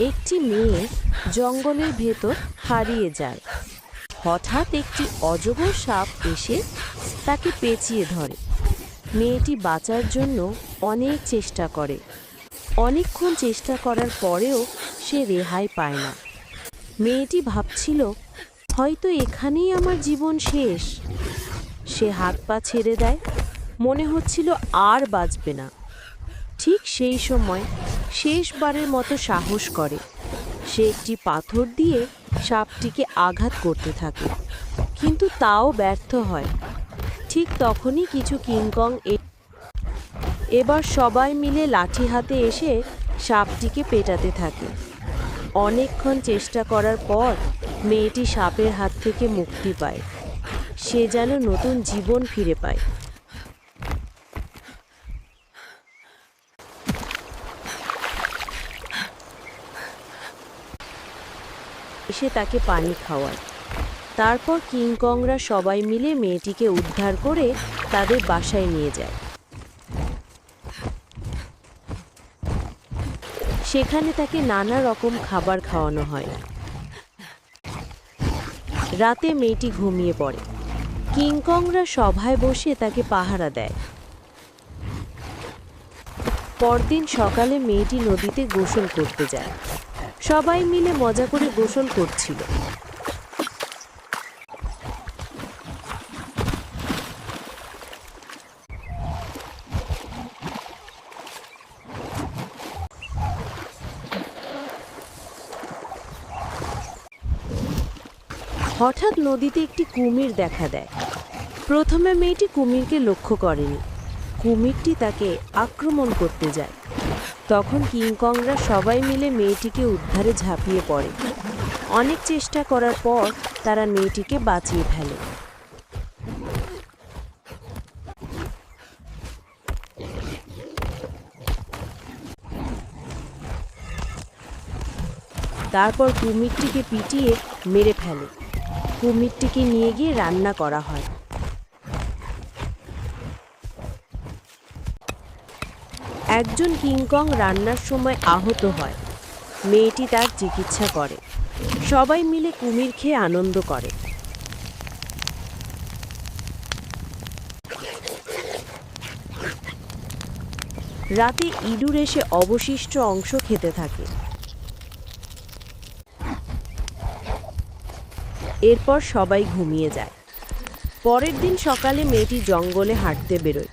একটি মেয়ে জঙ্গলের ভেতর হারিয়ে যায়। হঠাৎ একটি অজগর সাপ এসে তাকে পেঁচিয়ে ধরে। মেয়েটি বাঁচার জন্য অনেক চেষ্টা করে। অনেকক্ষণ চেষ্টা করার পরেও সে রেহাই পায় না। মেয়েটি ভাবছিল, হয়তো এখানেই আমার জীবন শেষ। সে হাত পা ছেড়ে দেয়। মনে হচ্ছিল আর বাঁচবে না। ঠিক সেই সময় শেষবারের মতো সাহস করে। সে একটি পাথর দিয়ে সাপটিকে আঘাত করতে থাকে, কিন্তু তাও ব্যর্থ হয়। ঠিক তখনই কিছু কিংকং এবার সবাই মিলে লাঠি হাতে এসে সাপটিকে পেটাতে থাকে। অনেকক্ষণ চেষ্টা করার পর মেয়েটি সাপের হাত থেকে মুক্তি পায়। সে যেন নতুন জীবন ফিরে পায়। এসে তাকে পানি খাওয়ায়। তারপর কিংকংরা সবাই মিলে মেয়েটিকে উদ্ধার করে তাদের বাসায় নিয়ে যায়। সেখানে তাকে নানা রকম খাবার খাওয়ানো হয়। রাতে মেয়েটি ঘুমিয়ে পড়ে। কিংকংরা সভায় বসে তাকে পাহারা দেয়। পরদিন সকালে মেয়েটি নদীতে গোসল করতে যায়। সবাই মিলে মজা করে গোসল করছিল। হঠাৎ নদীতে একটি কুমির দেখা দেয়। প্রথমে মেয়েটি কুমিরকে লক্ষ্য করেনি। কুমিরটি তাকে আক্রমণ করতে যায়। তখন কিংকংরা সবাই মিলে মেয়েটিকে উদ্ধারে ঝাঁপিয়ে পড়ে। অনেক চেষ্টা করার পর তারা মেয়েটিকে বাঁচিয়ে ফেলে। তারপর কুমিরটিকে পিটিয়ে মেরে ফেলে। কুমিরটিকে নিয়ে গিয়ে রান্না করা হয়। একজন কিংকং রান্নার সময় আহত হয়। মেয়েটি তার চিকিৎসা করে। সবাই মিলে কুমির খেয়ে আনন্দ করে। রাতে ইঁদুর এসে অবশিষ্ট অংশ খেতে থাকে। এরপর সবাই ঘুমিয়ে যায়। পরের দিন সকালে মেয়েটি জঙ্গলে হাঁটতে বেরোয়।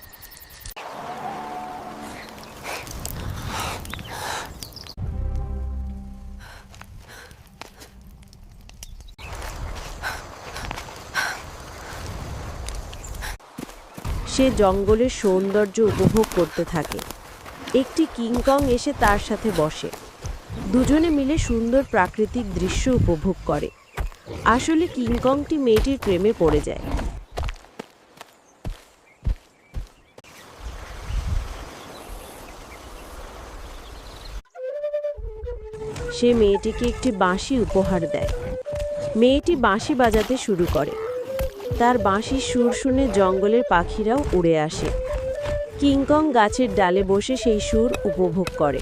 সে জঙ্গলের সৌন্দর্য উপভোগ করতে থাকে। একটি কিংকং এসে তার সাথে বসে। দুজনে মিলে সুন্দর প্রাকৃতিক দৃশ্য উপভোগ করে। আসলে কিংকংটি মেয়েটির প্রেমে পড়ে যায়। সে মেয়েটিকে একটি বাঁশি উপহার দেয়। মেয়েটি বাঁশি বাজাতে শুরু করে। তার বাঁশির সুর শুনে জঙ্গলের পাখিরাও উড়ে আসে। কিংকং গাছের ডালে বসে সেই সুর উপভোগ করে।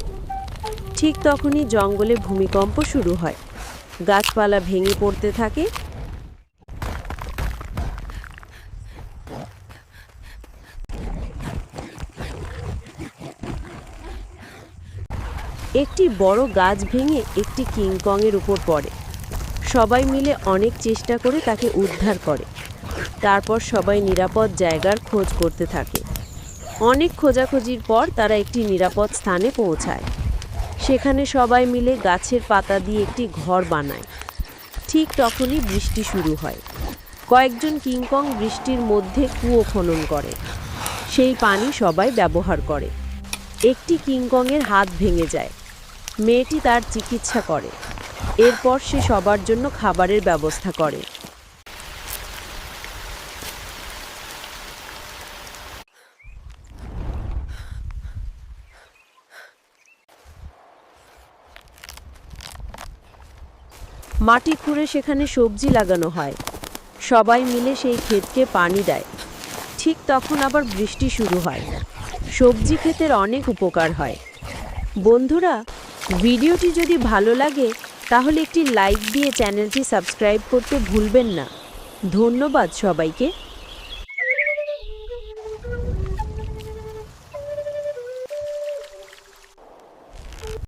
ঠিক তখনই জঙ্গলে ভূমিকম্প শুরু হয়। গাছপালা ভেঙে পড়তে থাকে। একটি বড় গাছ ভেঙে একটি কিংকংয়ের উপর পড়ে। সবাই মিলে অনেক চেষ্টা করে তাকে উদ্ধার করে। তারপর সবাই নিরাপদ জায়গার খোঁজ করতে থাকে। অনেক খোঁজাখুঁজির পর তারা একটি নিরাপদ স্থানে পৌঁছায়। সেখানে সবাই মিলে গাছের পাতা দিয়ে একটি ঘর বানায়। ঠিক তখনই বৃষ্টি শুরু হয়। কয়েকজন কিংকং বৃষ্টির মধ্যে কুয়ো খনন করে। সেই পানি সবাই ব্যবহার করে। একটি কিংকংয়ের হাত ভেঙে যায়। মেয়েটি তার চিকিৎসা করে। এরপর সে সবার জন্য খাবারের ব্যবস্থা করে। মাটি খুঁড়ে সেখানে সবজি লাগানো হয়। সবাই মিলে সেই ক্ষেতকে পানি দেয়। ঠিক তখন আবার বৃষ্টি শুরু হয়। সবজি ক্ষেতের অনেক উপকার হয়। বন্ধুরা, ভিডিওটি যদি ভালো লাগে, তাহলে একটি লাইক দিয়ে চ্যানেলটি সাবস্ক্রাইব করতে ভুলবেন না। ধন্যবাদ সবাইকে।